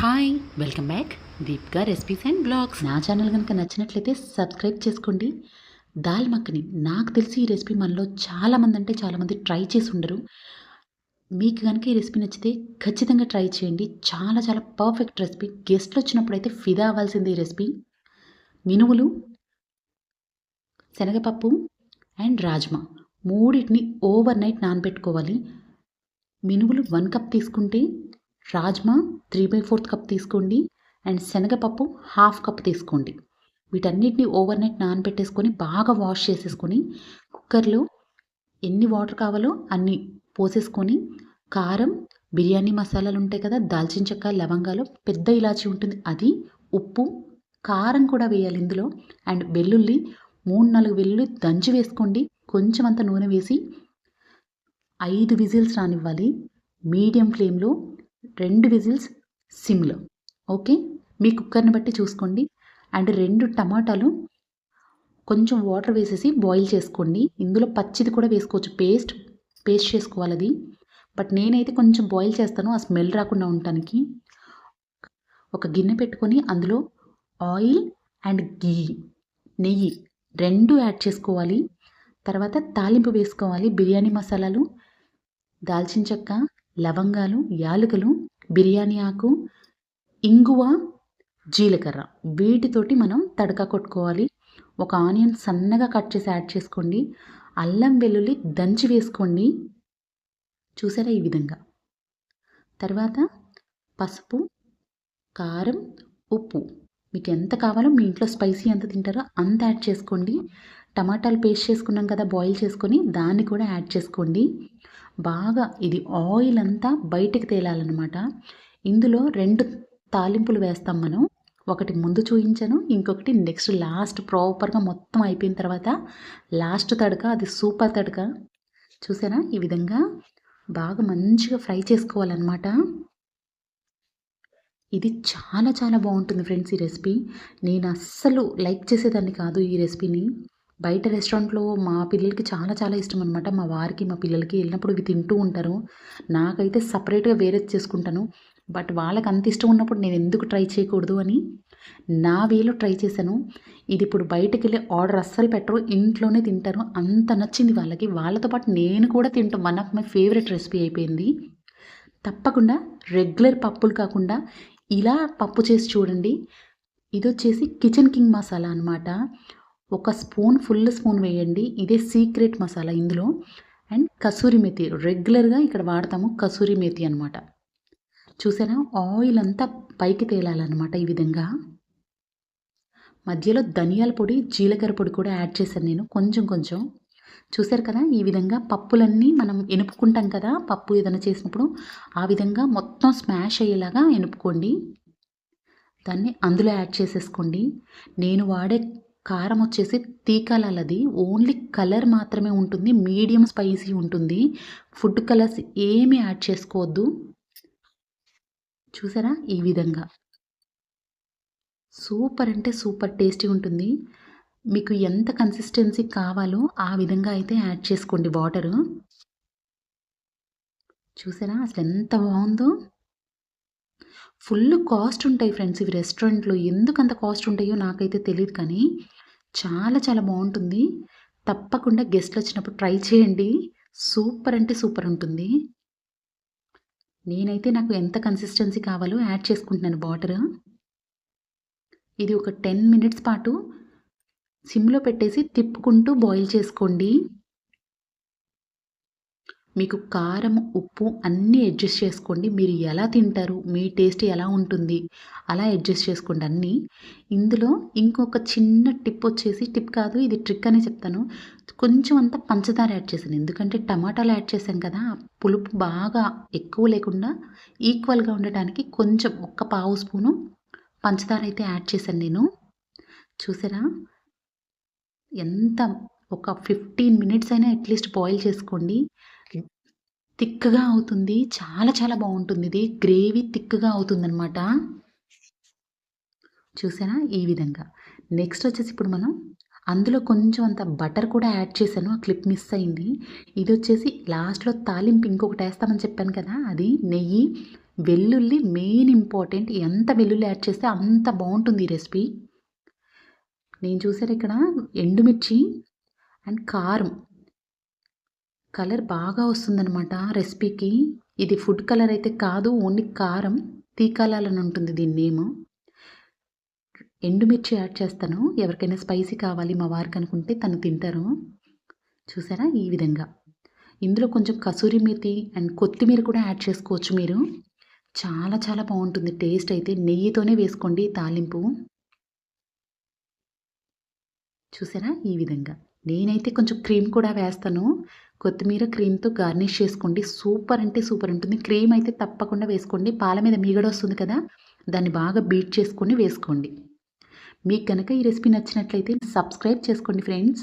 Hi welcome back దీప్గా recipes and blogs నా channel కనుక నచ్చినట్లయితే సబ్స్క్రైబ్ చేసుకోండి. దాల్ మక్కని నాకు తెలిసి ఈ రెసిపీ మనలో చాలామంది అంటే చాలామంది ట్రై చేసి ఉండరు. మీకు కనుక ఈ రెసిపీ నచ్చితే ఖచ్చితంగా ట్రై చేయండి. చాలా చాలా పర్ఫెక్ట్ రెసిపీ గెస్ట్లు వచ్చినప్పుడు అయితే ఫిదా అవ్వాల్సింది ఈ రెసిపీ మినుములు శనగపప్పు అండ్ రాజ్మా. మూడింటిని ఓవర్ నైట్ నానబెట్టుకోవాలి. మినుములు వన్ కప్ తీసుకుంటే rajma three by fourth cup తీసుకోండి అండ్ శనగపప్పు హాఫ్ కప్ తీసుకోండి. వీటన్నిటిని ఓవర్ నైట్ నానబెట్టేసుకొని బాగా వాష్ చేసేసుకొని కుక్కర్లో ఎన్ని వాటర్ కావాలో అన్ని పోసేసుకొని కారం బిర్యానీ మసాలాలు ఉంటాయి కదా దాల్చిన చెక్క లవంగాలు పెద్ద ఇలాచి ఉంటుంది అది ఉప్పు కారం కూడా వేయాలి ఇందులో అండ్ వెల్లుల్లి మూడు నాలుగు వెల్లుల్లి దంచి వేసుకోండి. కొంచెం అంత నూనె వేసి ఐదు విజిల్స్ రానివ్వాలి. మీడియం ఫ్లేమ్లో రెండు విజిల్స్ సిమ్లో. ఓకే? మీ కుక్కర్ని బట్టి చూసుకోండి. అండ్ రెండు టమాటాలు కొంచెం వాటర్ వేసేసి బాయిల్ చేసుకోండి. ఇందులో పచ్చిది కూడా వేసుకోవచ్చు. పేస్ట్ పేస్ట్ చేసుకోవాలి అది. బట్ నేనైతే కొంచెం బాయిల్ చేస్తాను. ఆ స్మెల్ రాకుండా ఉండటానికి. ఒక గిన్నె పెట్టుకొని అందులో ఆయిల్ అండ్ గీ నెయ్యి రెండు యాడ్ చేసుకోవాలి. తర్వాత తాలింపు వేసుకోవాలి. బిర్యానీ మసాలాలు దాల్చిన చెక్క లవంగాలు యాలకులు బిర్యానీ ఆకు ఇంగువ జీలకర్ర. వీటితోటి మనం తడక కొట్టుకోవాలి. ఒక ఆనియన్ సన్నగా కట్ చేసి యాడ్ చేసుకోండి. అల్లం వెల్లుల్లి దంచి వేసుకోండి. చూసారా ఈ విధంగా? తర్వాత పసుపు కారం ఉప్పు. మీకు ఎంత కావాలో మీ ఇంట్లో స్పైసీ ఎంత తింటారో అంత యాడ్ చేసుకోండి. టమాటాలు పేస్ట్ చేసుకున్నాం కదా బాయిల్ చేసుకొని దాన్ని కూడా యాడ్ చేసుకోండి. బాగా ఇది ఆయిల్ అంతా బయటకు తేలాలన్నమాట. ఇందులో రెండు తాలింపులు వేస్తాం మనం. ఒకటి ముందు చూపించాను ఇంకొకటి నెక్స్ట్ లాస్ట్ ప్రాపర్గా మొత్తం అయిపోయిన తర్వాత లాస్ట్ తడక అది సూపర్ తడక. చూసారా? ఈ విధంగా బాగా మంచిగా ఫ్రై చేసుకోవాలన్నమాట. ఇది చాలా చాలా బాగుంటుంది ఫ్రెండ్స్ ఈ రెసిపీ. నేను అస్సలు లైక్ చేసేదాన్ని కాదు ఈ రెసిపీని. బయట రెస్టారెంట్లో మా పిల్లలకి చాలా చాలా ఇష్టం అనమాట మా వారికి మా పిల్లలకి వెళ్ళినప్పుడు ఇవి తింటూ ఉంటారు. నాకైతే సపరేట్గా వేరే చేసుకుంటాను. బట్ వాళ్ళకి అంత ఇష్టం ఉన్నప్పుడు నేను ఎందుకు ట్రై చేయకూడదు అని నా వేలో ట్రై చేశాను. ఇది ఇప్పుడు బయటకు వెళ్ళి ఆర్డర్ అస్సలు పెట్టరు. ఇంట్లోనే తింటారు. అంత నచ్చింది వాళ్ళకి. వాళ్ళతో పాటు నేను కూడా తింటాం. One of my favourite recipe అయిపోయింది. తప్పకుండా రెగ్యులర్ పప్పులు కాకుండా ఇలా పప్పు చేసి చూడండి. ఇది వచ్చేసి కిచెన్ కింగ్ మసాలా అనమాట ఒక స్పూన్ ఫుల్ స్పూన్ వేయండి. ఇదే సీక్రెట్ మసాలా ఇందులో. అండ్ కసూరి మెతి రెగ్యులర్గా ఇక్కడ వాడతాము కసూరి మెతి అనమాట చూసారా? ఆయిల్ అంతా పైకి తేలాలన్నమాట ఈ విధంగా. మధ్యలో ధనియాల పొడి జీలకర్ర పొడి కూడా యాడ్ చేశాను నేను. కొంచెం కొంచెం. చూసారు కదా? ఈ విధంగా పప్పులన్నీ మనం ఎనుపుకుంటాం కదా? పప్పు ఏదైనా చేసినప్పుడు ఆ విధంగా మొత్తం స్మాష్ అయ్యేలాగా ఎనుపుకోండి. దాన్ని అందులో యాడ్ చేసేసుకోండి. నేను వాడే కారం వచ్చేసి తీకాలది. ఓన్లీ కలర్ మాత్రమే ఉంటుంది. మీడియం స్పైసీ ఉంటుంది. ఫుడ్ కలర్స్ ఏమీ యాడ్ చేసుకోవద్దు. చూసారా? ఈ విధంగా. సూపర్ అంటే సూపర్ టేస్టీ ఉంటుంది. మీకు ఎంత కన్సిస్టెన్సీ కావాలో ఆ విధంగా అయితే యాడ్ చేసుకోండి వాటరు చూసారా? అసలు ఎంత బాగుందో. ఫుల్ కాస్ట్ ఉంటాయి ఫ్రెండ్స్ ఇవి రెస్టారెంట్లో ఎందుకు అంత కాస్ట్ ఉంటాయో నాకైతే తెలియదు కానీ చాలా చాలా బాగుంటుంది. తప్పకుండా గెస్ట్లు వచ్చినప్పుడు ట్రై చేయండి. సూపర్ అంటే సూపర్ ఉంటుంది. నేనైతే నాకు ఎంత కన్సిస్టెన్సీ కావాలో యాడ్ చేసుకుంటున్నాను వాటర్ ఇది ఒక టెన్ మినిట్స్ పాటు సిమ్లో పెట్టేసి తిప్పుకుంటూ బాయిల్ చేసుకోండి. మీకు కారం ఉప్పు అన్నీ అడ్జస్ట్ చేసుకోండి. మీరు ఎలా తింటారు? మీ టేస్ట్ ఎలా ఉంటుంది? అలా అడ్జస్ట్ చేసుకోండి అన్నీ. ఇందులో ఇంకొక చిన్న టిప్ వచ్చేసి టిప్ కాదు ఇది ట్రిక్ అనే చెప్తాను. కొంచెం అంత పంచదార యాడ్ చేశాను ఎందుకంటే టమాటాలు యాడ్ చేశాం కదా పులుపు బాగా ఎక్కువ లేకుండా ఈక్వల్గా ఉండటానికి కొంచెం ఒక్క పావు స్పూను పంచదార అయితే యాడ్ చేశాను నేను. చూసారా? ఎంత? ఒక ఫిఫ్టీన్ మినిట్స్ అయినా అట్లీస్ట్ బాయిల్ చేసుకోండి. థిక్గా అవుతుంది. చాలా చాలా బాగుంటుంది. ఇది గ్రేవీ థిక్గా అవుతుందన్నమాట. చూసారా? ఈ విధంగా. నెక్స్ట్ వచ్చేసి ఇప్పుడు మనం అందులో కొంచెం అంత బటర్ కూడా యాడ్ చేశాను. ఆ క్లిప్ మిస్ అయింది. ఇది వచ్చేసి లాస్ట్లో తాలింపు ఇంకొకటి వేస్తామని చెప్పాను కదా. అది నెయ్యి వెల్లుల్లి మెయిన్ ఇంపార్టెంట్. ఎంత వెల్లుల్లి యాడ్ చేస్తే అంత బాగుంటుంది ఈ రెసిపీ. నేను చూసాను ఇక్కడ ఎండుమిర్చి అండ్ కారం. కలర్ బాగా వస్తుందన్నమాట రెసిపీకి. ఇది ఫుడ్ కలర్ అయితే కాదు ఓన్లీ కారం తీకాలని ఉంటుంది దీని నేమ్. ఎండుమిర్చి యాడ్ చేస్తాను. ఎవరికైనా స్పైసీ కావాలి మా వారికి అనుకుంటే తను తింటారు. చూసారా? ఈ విధంగా. ఇందులో కొంచెం కసూరి మేతి అండ్ కొత్తిమీర కూడా యాడ్ చేసుకోవచ్చు మీరు. చాలా చాలా బాగుంటుంది. టేస్ట్ అయితే నెయ్యితోనే వేసుకోండి తాలింపు. చూసారా? ఈ విధంగా. నేనైతే కొంచెం క్రీమ్ కూడా వేస్తాను. కొత్తిమీర క్రీమ్తో గార్నిష్ చేసుకోండి. సూపర్ అంటే సూపర్ ఉంటుంది. క్రీమ్ అయితే తప్పకుండా వేసుకోండి. పాల మీద మీగడ వస్తుంది కదా దాన్ని బాగా బీట్ చేసుకొని వేసుకోండి. మీకు కనుక ఈ రెసిపీ నచ్చినట్లయితే సబ్స్క్రైబ్ చేసుకోండి ఫ్రెండ్స్.